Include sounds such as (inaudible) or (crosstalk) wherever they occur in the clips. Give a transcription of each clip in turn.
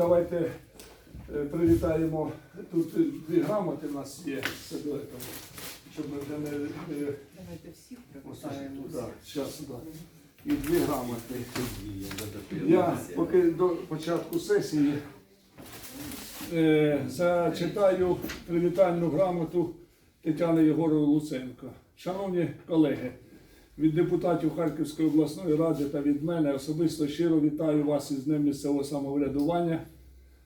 давайте е, привітаємо. Тут дві грамоти в нас є. Щоб ми вже не. Давайте всіх привітаємо. І дві грамоти. Я поки до початку сесії е, зачитаю привітальну грамоту Тетяни Єгорової Луценко. Шановні колеги, від депутатів Харківської обласної ради та від мене особисто щиро вітаю вас із Днем місцевого самоврядування.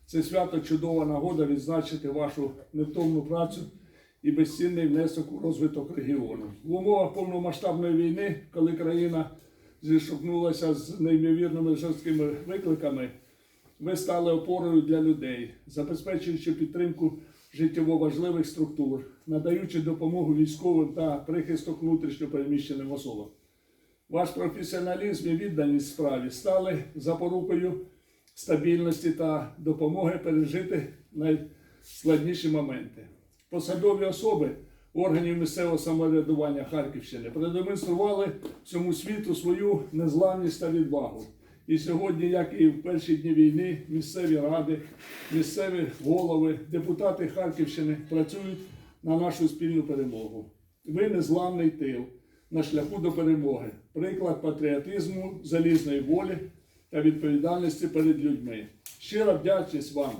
Це свято чудова нагода відзначити вашу невтомну працю і безцінний внесок у розвиток регіону. В умовах повномасштабної війни, коли країна зіштовхнулася з неймовірними жорсткими викликами, ви стали опорою для людей, забезпечуючи підтримку життєво важливих структур, надаючи допомогу військовим та прихисток внутрішньо переміщеним особам. Ваш професіоналізм і відданість справі стали запорукою стабільності та допомоги пережити найскладніші моменти. Посадові особи органів місцевого самоврядування Харківщини продемонстрували всьому світу свою незламність та відвагу. І сьогодні, як і в перші дні війни, місцеві ради, місцеві голови, депутати Харківщини працюють на нашу спільну перемогу. Ви незламний тил на шляху до перемоги, приклад патріотизму, залізної волі та відповідальності перед людьми. Щира вдячність вам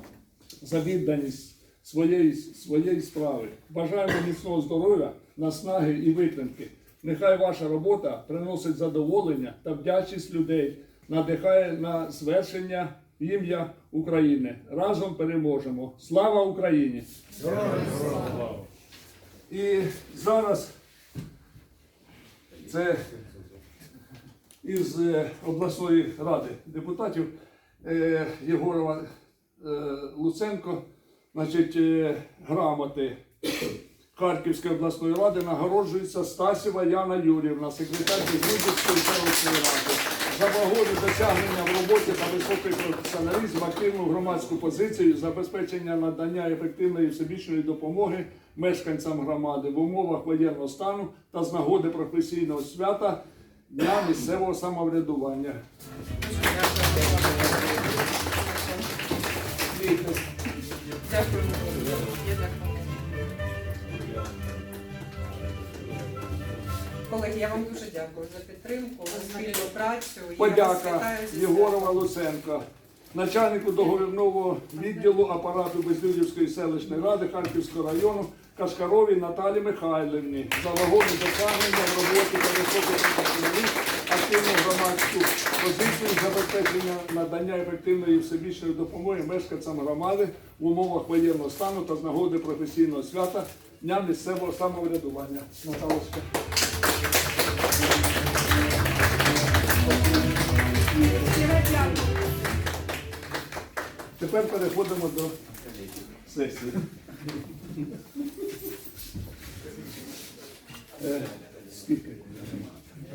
за відданість своєї, своєї справи. Бажаємо міцного здоров'я, наснаги і витримки. Нехай ваша робота приносить задоволення та вдячність людей, надихає на звершення ім'я України. Разом переможемо. Слава Україні! І зараз це із е, обласної ради депутатів е, Єгорова е, Луценко, значить, грамоти Харківської обласної ради нагороджується Стасєва Яна Юрівна, секретар Безвідівської селищної ради. За вагони досягнення в роботі та високий професіоналізм, активну громадську позицію, забезпечення надання ефективної всебічної допомоги мешканцям громади в умовах воєнного стану та з нагоди професійного свята Дня місцевого самоврядування. Колеги, я вам дуже дякую за підтримку, за спільну працю. Подяка Єгорова Луценка, начальнику договірного відділу апарату Безлюдівської селищної ради Харківського району Кашкаровій Наталі Михайлівні за вагони досягнення в роботі та професіоналізм, активну громадську позицію, забезпечення надання ефективної і всебічної допомоги мешканцям громади в умовах воєнного стану та з нагоди професійного свята Дня місцевого самоврядування. Наталочка. Тепер переходимо до сесії. Скільки?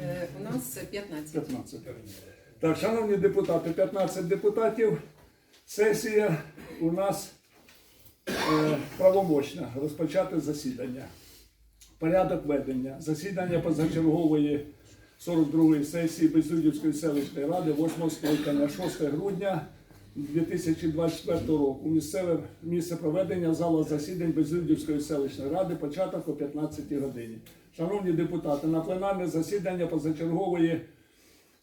Е, У нас 15. 15. Так, шановні депутати, 15 депутатів. Сесія у нас е, правомочна розпочати засідання. Порядок ведення. Засідання позачергової 42-ї сесії Безлюдівської селищної ради 8 скликання 6 грудня 2024 року. Місцеве місце проведення зала засідань Безлюдівської селищної ради початок о 15 годині. Шановні депутати, на пленарне засідання позачергової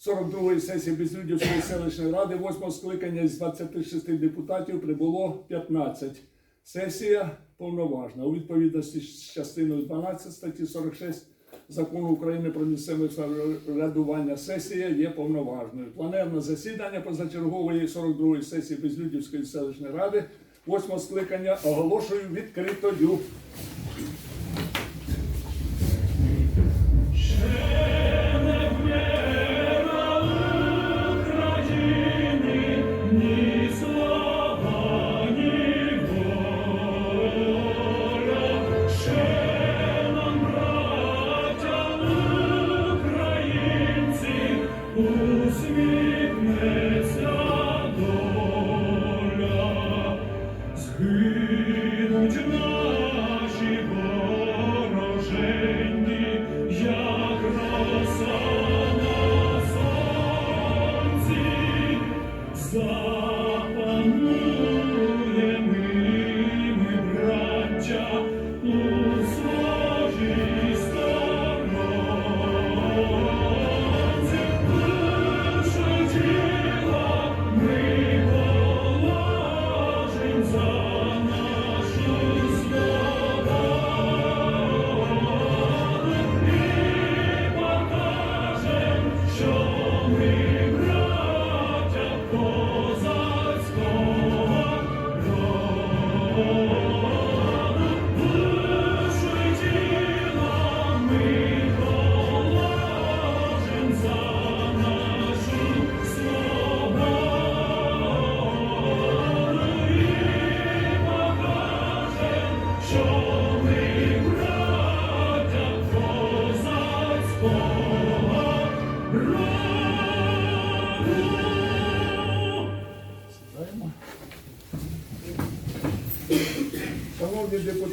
42-ї сесії Безлюдівської селищної ради 8 скликання із 26 депутатів прибуло 15. Сесія повноважна. У відповідності з частиною 12 статті 46 Закону України про місцеве самоврядування сесія є повноважною. Планерне засідання позачергової 42-ї сесії Безлюдівської селищної ради 8 скликання оголошую відкритою.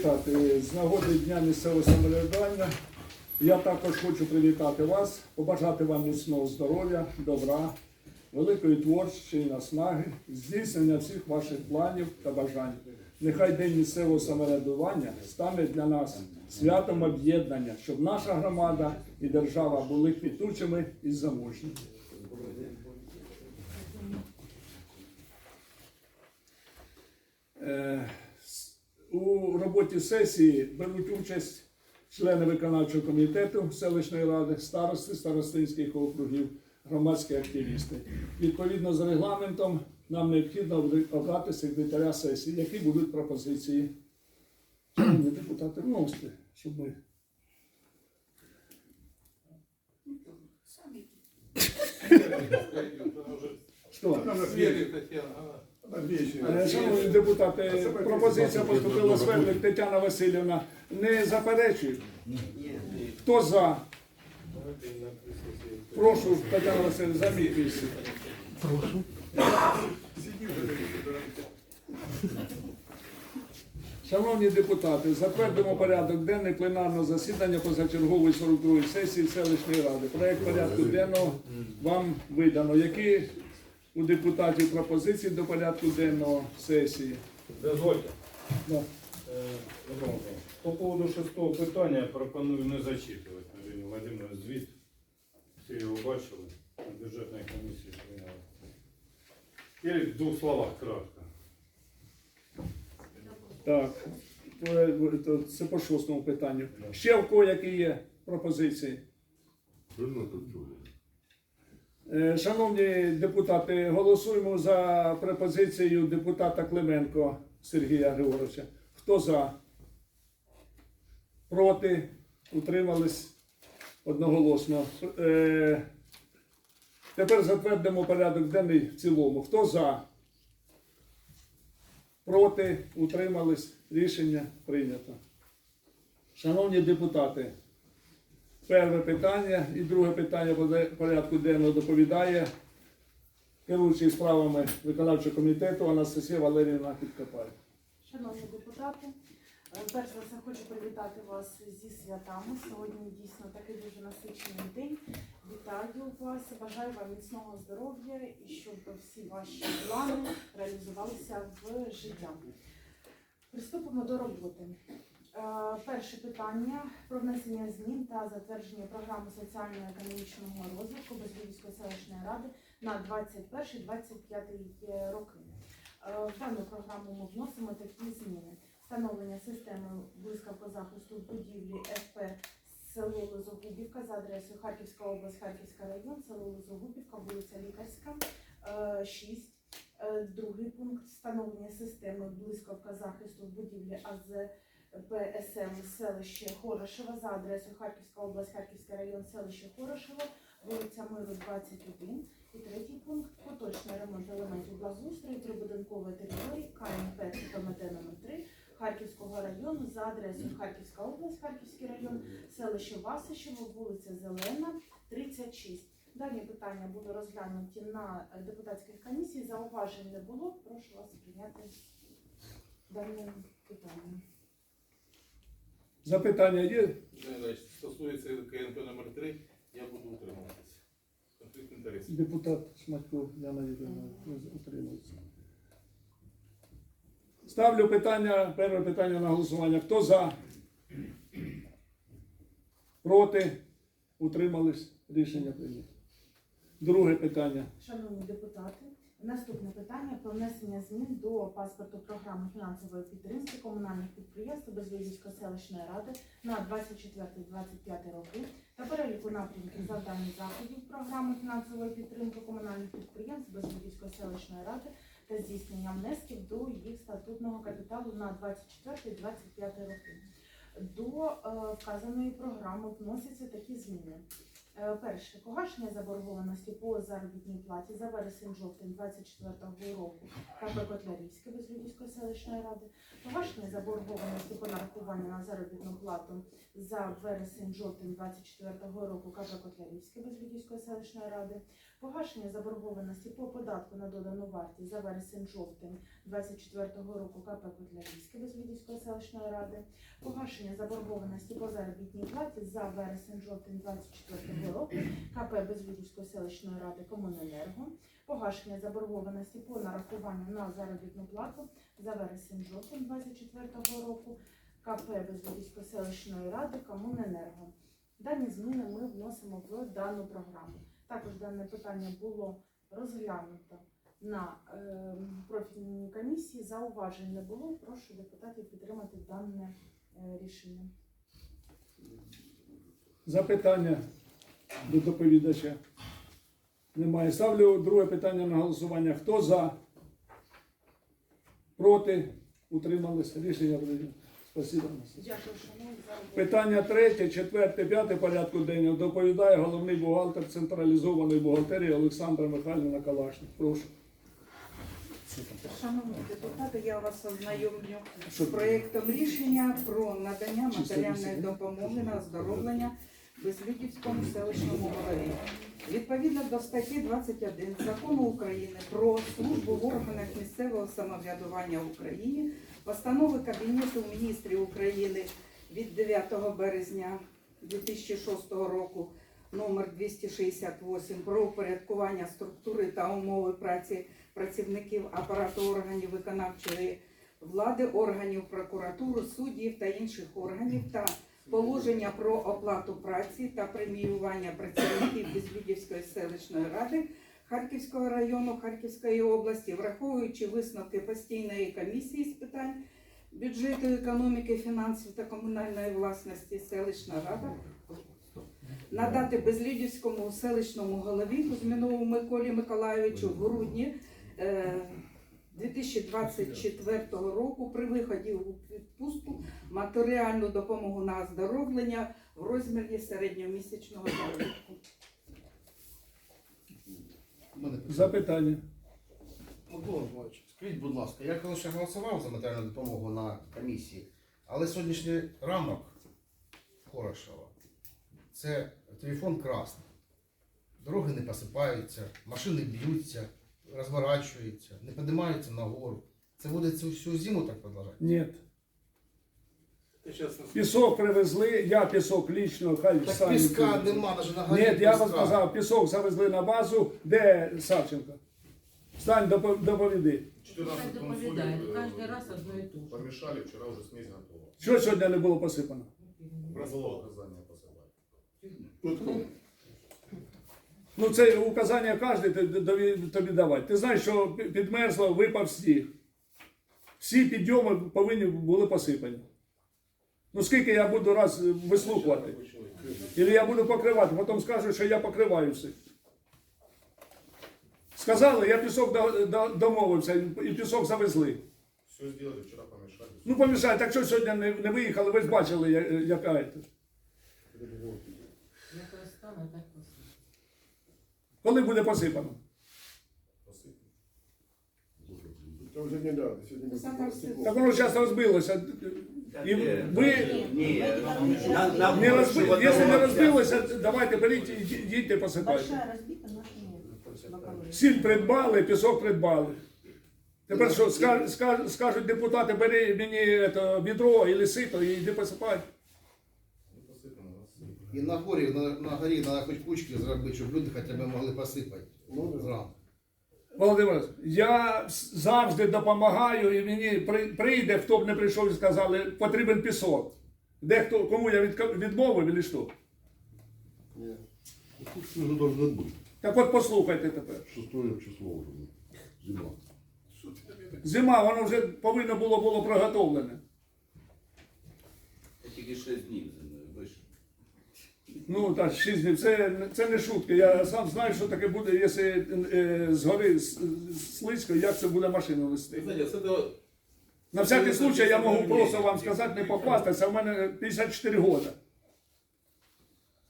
Депутати, з нагоди Дня місцевого самоврядування я також хочу привітати вас, побажати вам міцного здоров'я, добра, великої творчої наснаги, здійснення всіх ваших планів та бажань. Нехай День місцевого самоврядування стане для нас святом об'єднання, щоб наша громада і держава були квітучими і заможніми. Е, У роботі сесії беруть участь члени виконавчого комітету селищної ради, старости старостинських округів, громадські активісти. Відповідно з регламентом нам необхідно обрати секретаря сесії. Які будуть пропозиції? Шановні депутати, вносьте, щоб ми. Що? Е, Шановні депутати, пропозиція поступила Свердлик Тетяна Васильівна. Не заперечують? Хто за? Прошу, Тетяна Васильівна, місце. Шановні депутати, затвердимо порядок денний пленарного засідання позачергової 42-ї сесії селищної ради. Проект порядку денного вам видано. Які у депутатів пропозиції до порядку денного сесії? Дозвольте. Да. Е, По поводу шестого питання я пропоную не зачитувати, Марину Владимировну, звіт. Всі його бачили, на бюджетній комісії прийняли. Или в двох словах кратко. Так, це по шостому питанню. Ще в кого які є пропозиції? Е, Шановні депутати, голосуємо за пропозицією депутата Клименко Сергія Григоровича. Хто за? Проти? Утримались одноголосно. Е, Тепер затвердимо порядок денний в цілому. Хто за? Проти? Утримались? Рішення прийнято. Шановні депутати, перше питання і друге питання порядку денного доповідає керуючий справами виконавчого комітету Анастасія Валеріївна Підкопай. Шановні депутати, е, перш за все хочу привітати вас зі святами. Сьогодні дійсно такий дуже насичений день. Вітаю вас, бажаю вам міцного здоров'я і щоб всі ваші плани реалізувалися в життя. Приступимо до роботи. Е, Перше питання про внесення змін та затвердження програми соціально-економічного розвитку Безвідівської селищної ради на 21-25 роки. Е, В дану програму ми вносимо такі зміни. Встановлення системи блискавкозахисту будівлі ФП село Лозогубівка за адресою Харківська область, Харківський район, село Лозогубівка, вулиця Лікарська, е, 6. Е, Другий пункт встановлення системи блискавка захисту будівлі АЗ ПСМ селище Хорошева за адресою Харківська область, Харківський район, селище Хорошево, вулиця Миру 21. І третій пункт поточний ремонт елементів благоустрою прибудинкової території КНП КМТ номер 3 Харківського району за адресою Харківська область, Харківський район, селище Васищево, вулиця Зелена, 36. Дані питання були розглянуті на депутатських комісіях. Зауважень не було. Прошу вас прийняти дане питання. Запитання є? Стосується КНП номер 3 я буду утримуватися. Конфлікт інтересів. Депутат Шматько Яна Євгенівна утримується. Ставлю питання, перше питання на голосування. Хто за? Проти? Утримались? Рішення прийнято. Друге питання. Шановні депутати, наступне питання про внесення змін до паспорту програми фінансової підтримки комунальних підприємств Безвізівської селищної ради на 24-25 роки та переліку напрямків завдань заходів програми фінансової підтримки комунальних підприємств Безвізівської селищної ради та здійснення внесків до їх статутного капіталу на 24-25 роки. До е, вказаної програми вносяться такі зміни. Е, Перше погашення заборгованості по заробітній платі за вересень-жовтень 24 року КП Котлярівське Безлюдівської селищної ради, погашення заборгованості по нарахуванню на заробітну плату за вересень-жовтень 24 року КП Котлярівське Безлюдівської селищної ради, погашення заборгованості по податку на додану вартість за вересень-жовтень 24 року КП Котлярівське Безлюдівської селищної ради, погашення заборгованості по заробітній платі за вересень-жовтень 24 року КП Безлюдівської селищної ради Комуненерго, погашення заборгованості по нарахуванню на заробітну плату за вересень-жовтень 24 року КП Безлюдівської селищної ради Комуненерго. Дані зміни ми вносимо в дану програму. Також дане питання було розглянуто на е, профільній комісії. Зауважень не було. Прошу депутатів підтримати дане е, рішення. Запитання до доповідача. Немає. Ставлю друге питання на голосування. Хто за? Проти? Утрималися? Рішення прийнято. Спасибо. Дякую, шановні. Питання третє, четверте, п'яте порядку денного доповідає головний бухгалтер централізованої бухгалтерії Олександра Михайлівна Калашник. Прошу. Шановні депутати, я вас ознайомлю з проєктом рішення про надання матеріальної допомоги на оздоровлення Безлюдівському селищному голові. Відповідно до статті 21 Закону України про службу в органах місцевого самоврядування в Україні, постанови Кабінету міністрів України від 9 березня 2006 року номер 268 про упорядкування структури та умови праці працівників апарату органів виконавчої влади, органів прокуратури, суддів та інших органів та положення про оплату праці та преміювання працівників Безлюдівської селищної ради Харківського району Харківської області, враховуючи висновки постійної комісії з питань бюджету, економіки, фінансів та комунальної власності селищна рада надати Безлюдівському селищному голові Кузьмінову Миколі Миколайовичу в грудні е, 2024 року при виході у відпустку матеріальну допомогу на оздоровлення в розмірі середньомісячного заробітку. Запитання. Микола скажіть, будь ласка, я коли ще голосував за матеріальну допомогу на комісії, але сьогоднішній ранок Хорошова це телефон красний. Дороги не посипаються, машини б'ються, розворачуються, не піднімаються нагору. Це буде цю всю зиму так продовжати? Ні. Пісок привезли, я пісок лічно, хай Так самі піска привезуть. нема, навіть на горі. Ні, я вам піска. сказав, пісок завезли на базу. Де Савченко? Стань допо- доповіди. 14 доповідає, кожен раз одно і те ж. Помешали, вчера уже смесь готова. Що сьогодні не було посипано? Указание посылать. Тут Ну це указання кожен тобі, давати. Ти знаєш, що підмерзло, випав сніг. Всі підйоми повинні були посипані. Ну скільки я буду раз вислухувати? Или я буду покривати, потім скажуть, що я покриваю все. Сказали, я пісок до- до- домовився і пісок завезли. Все сделали, вчера помешали. Ну помішай, так що сьогодні не, не виїхали, ви ж бачили, я- яка це. Як стане, так посипе. Коли буде посипано? Это уже не надо. Сегодня мы Сахар все- Так воно зараз розбилося. І ви На, не розби... Якщо не розбилося, давайте беріть і ї- їдьте посипайте. Большая разбита, наша нет. Боковые. Сіль придбали, пісок придбали. Тепер що, ска- ска- скажуть депутати, бери мені это, відро і сито і йди посипай. Не посыпано, насыпано. І на горі, на, на горі треба хоч кучки зробити, щоб люди хоча б могли посипати. Ну, да. зранку. Володимир, я с- завжди допомагаю і мені при- прийде, хто б не прийшов і сказали, потрібен пісок. Де хто, кому я відка- відмовив, і що? Нет. Что же должно быть? Так от послухайте тепер. Шестое число уже. Зима. що ти тобі не- Зима, воно вже повинно було було приготовлене. Тільки 6 днів зимою вийшло. Ну так, 6 днів. Це, це не шутка. Я сам знаю, що таке буде, якщо е, згори слизько, як це буде машину вести. На всякий случай я можу просто вам сказати, не похвастатися, в мене 54 роки.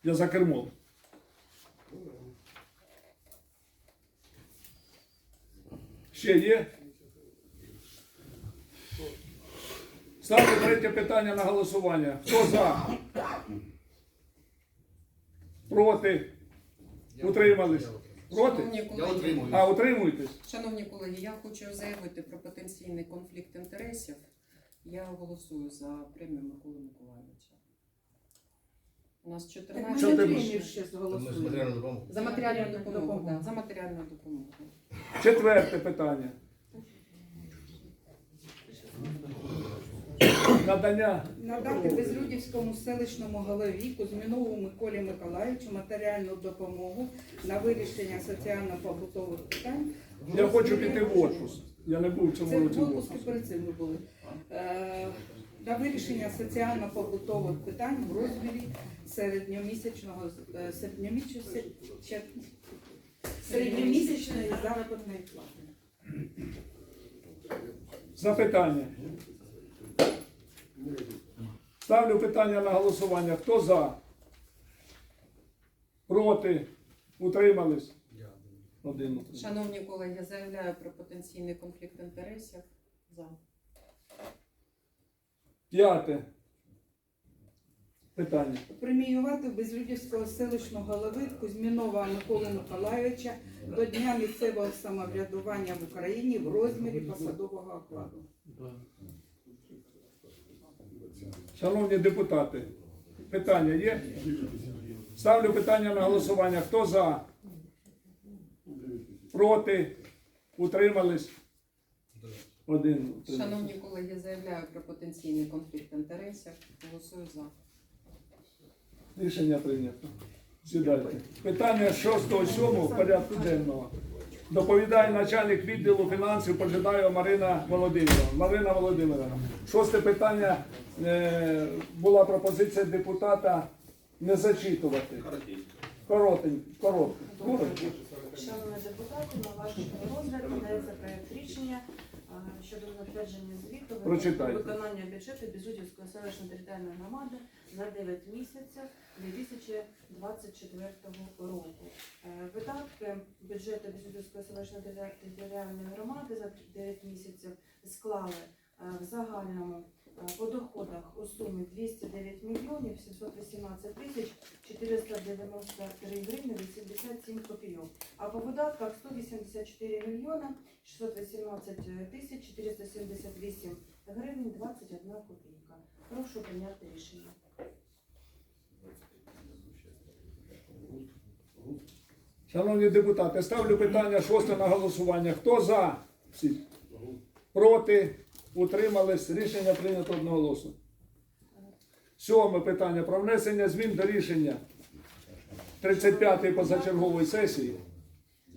Я за кермом. Ще є? Ставте третє питання на голосування. Хто за? Проти? Утримались? Проти? Шановні Я колеги, отримую. А, утримуєтесь? шановні колеги, я хочу заявити про потенційний конфлікт інтересів. Я голосую за премію Миколи Миколаївича. У нас Так 14 ми Що ти премію будеш? ще Ми з зголосуємо. матеріальною допомогою. за матеріальну допомогу. Допомогу. да, за матеріальну допомогу. Четверте питання. Надання Надати Безлюдівському селищному голові Кузьмінову Миколі Миколаївичу матеріальну допомогу на вирішення соціально-побутових питань. Я хочу піти в отпуск. Я не був в цьому році в отпуску перед цим ви були. Е, На вирішення соціально-побутових питань в розмірі середньомісячного е, середньомісячної заробітної плати. Запитання. Ставлю питання на голосування. Хто за? Проти? Утримались? Один. Шановні колеги, заявляю про потенційний конфлікт інтересів. За. П'яте. Питання. Преміювати Безлюдівського селищного голови Кузьмінова Миколу Миколайовича до Дня місцевого самоврядування в Україні в розмірі посадового окладу. Шановні депутати, питання є? Ставлю питання на голосування. Хто за? Проти? Утримались? Один. утримався. Шановні колеги, заявляю про потенційний конфлікт інтересів. Голосую за. Рішення прийнято. Сідайте. Питання 6-7 порядку денного. Доповідає начальник відділу фінансів Пожидаєва Марина Володимирівна. Марина Володимировна. Шосте питання е, була пропозиція депутата не зачитувати. Коротенько. Коротко. Шановні депутати, на ваш розгляд надається проєкт рішення щодо затвердження звіту Прочитайте. виконання бюджету бізудівської селищної територіальної громади за 9 місяців 2024 року. Е, Видатки бюджету Безудівської селищної територіальної громади за 9 місяців склали е, в загальному по доходах у сумі 209 мільйонів 718 тисяч 493 гривні 87 копійок. А по видатках 184 мільйона 618 тисяч 478 гривень 21 копійка. Прошу прийняти рішення. Шановні депутати, ставлю питання шосте на голосування. Хто за? Всі. Проти? Утримались? Рішення прийнято одноголосно. Сьоме питання про внесення змін до рішення 35-ї позачергової сесії.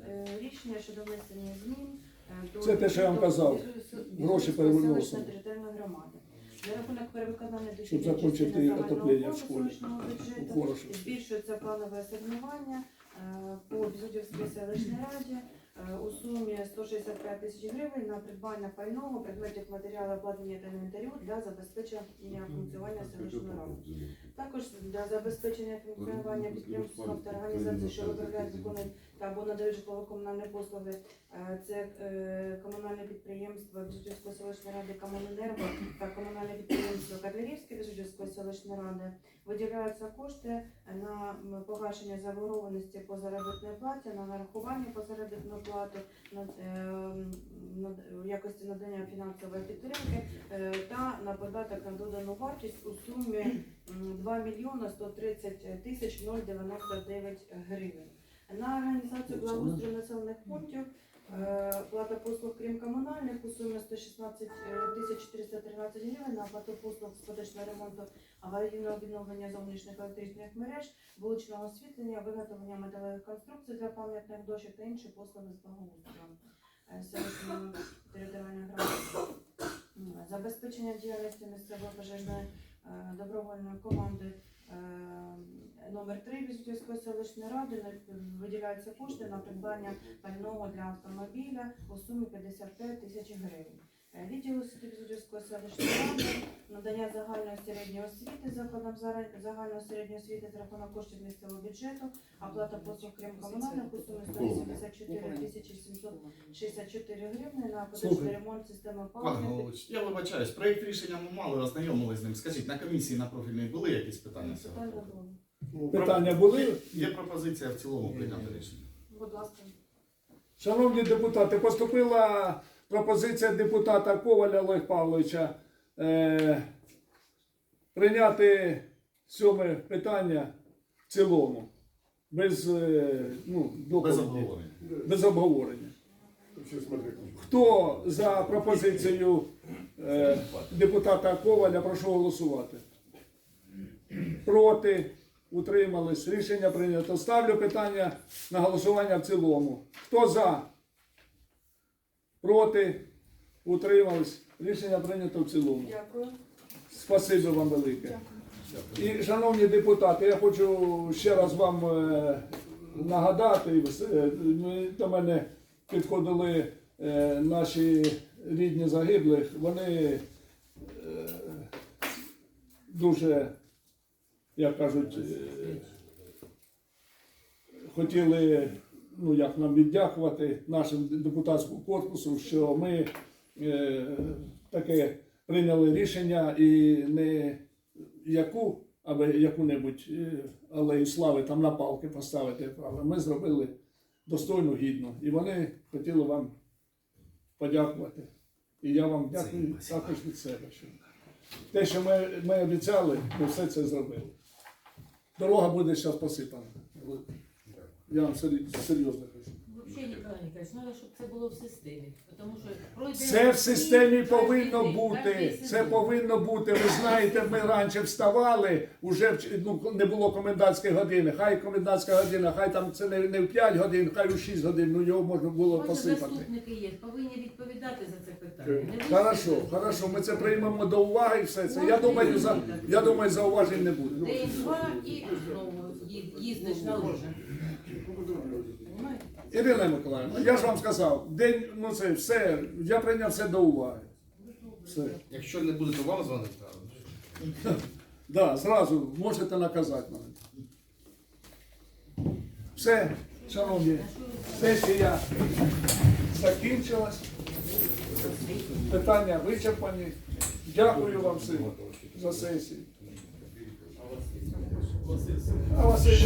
Е, Рішення щодо внесення змін е, до Це те, що я вам казав. Гроші перевернули. селищної територіальної громади. За рахунок перевиконання Щоб дохідної закінчити отоплення в школі. У бюджету збільшується планове асигнування е, по Безудівській селищній раді у сумі 165 тисяч гривень на придбання пайного предметів матеріалу обладнання та інвентарю для забезпечення функціонування селищної ради. Також для забезпечення функціонування підприємства та організації, що виробляють, виконують або надають житлово-комунальні послуги. Е, Це е, комунальне підприємство Біжутівської селищної ради Комуненерго та комунальне підприємство Катлярівське Біжутівської селищної ради. Виділяються кошти на погашення заборгованості по заробітній платі, на нарахування по заробітну плату, на, е, на в якості надання фінансової підтримки та на податок на додану вартість у сумі м, 2 мільйона 130 тисяч 099 гривень. На організацію благоустрою населених пунктів е, плата послуг крім комунальних у сумі 116 тисяч 413 гривень на оплату послуг з поточного ремонту аварійного відновлення зовнішніх електричних мереж, вуличного освітлення, виготовлення металевих конструкцій для пам'ятних дощок та інші послуги з благоустрою. Е, селищної територіальної громади. Забезпечення діяльності місцевої пожежної е, добровольної команди номер 3 Візитівської селищної ради виділяються кошти на придбання пального для автомобіля у сумі 55 тисяч гривень. Е, Відділ освіти селищної ради, надання загальної середньої освіти закладам зара- загальної середньої освіти за рахунок коштів місцевого бюджету, оплата послуг крім комунальних у сумі 184 тисячі 764 гривни на поточний ремонт системи опалення. я вибачаюсь, проєкт рішення ми мали ознайомилися з ним. Скажіть, на комісії на профільній були якісь питання? було. Ну, Питання були? Є пропозиція в цілому прийняти рішення. Будь ласка. Шановні депутати, поступила пропозиція депутата Коваля Олега Павловича е, прийняти сьоме питання в цілому. Без, е, ну, Без обговорення. Без обговорення. Хто за пропозицію е, депутата Коваля, прошу голосувати. Проти, утримались. Рішення прийнято. Ставлю питання на голосування в цілому. Хто за? Проти, утримались. Рішення прийнято в цілому. Дякую. Спасибі вам велике. І, шановні депутати, я хочу ще раз вам е, нагадати, е, до мене підходили е, наші рідні загиблих, вони дуже, як кажуть, хотіли ну, як нам віддякувати нашим депутатському корпусу, що ми е, таке прийняли рішення і не яку, аби яку-небудь е, алею слави там на палки поставити, правда. Ми зробили достойну, гідну. І вони хотіли вам подякувати. І я вам дякую також від себе. Що те, що ми, ми обіцяли, ми все це зробили. Дорога буде зараз посипана. Я вам сер- серйозно кажу. Взагалі, Ніколай Ніколаївич, треба, щоб це було в системі. Тому що пройде Це в системі кожен повинно день, бути. Це сезон. повинно бути. Ви знаєте, ми раніше вставали, уже в- ну, не було комендантської години. Хай комендантська година, хай там це не, не в 5 годин, хай у 6 годин, ну його можна було Може, посипати. заступники є, повинні відповідати за це питання. Не ви Хорошо, хорошо, ми це приймемо до уваги і все це. Я думаю, за, я думаю, зауважень не буде. День два і знову ї- їздиш на ложе. Ірина Миколаївна, я ж вам сказав, день, ну це все, я прийняв все до уваги. Все. Якщо не будете вам дзвонити, то (laughs) Да, зразу можете наказати мене. Все, шановні, сесія закінчилась. Питання вичерпані. Дякую вам всім за сесію. А Василь.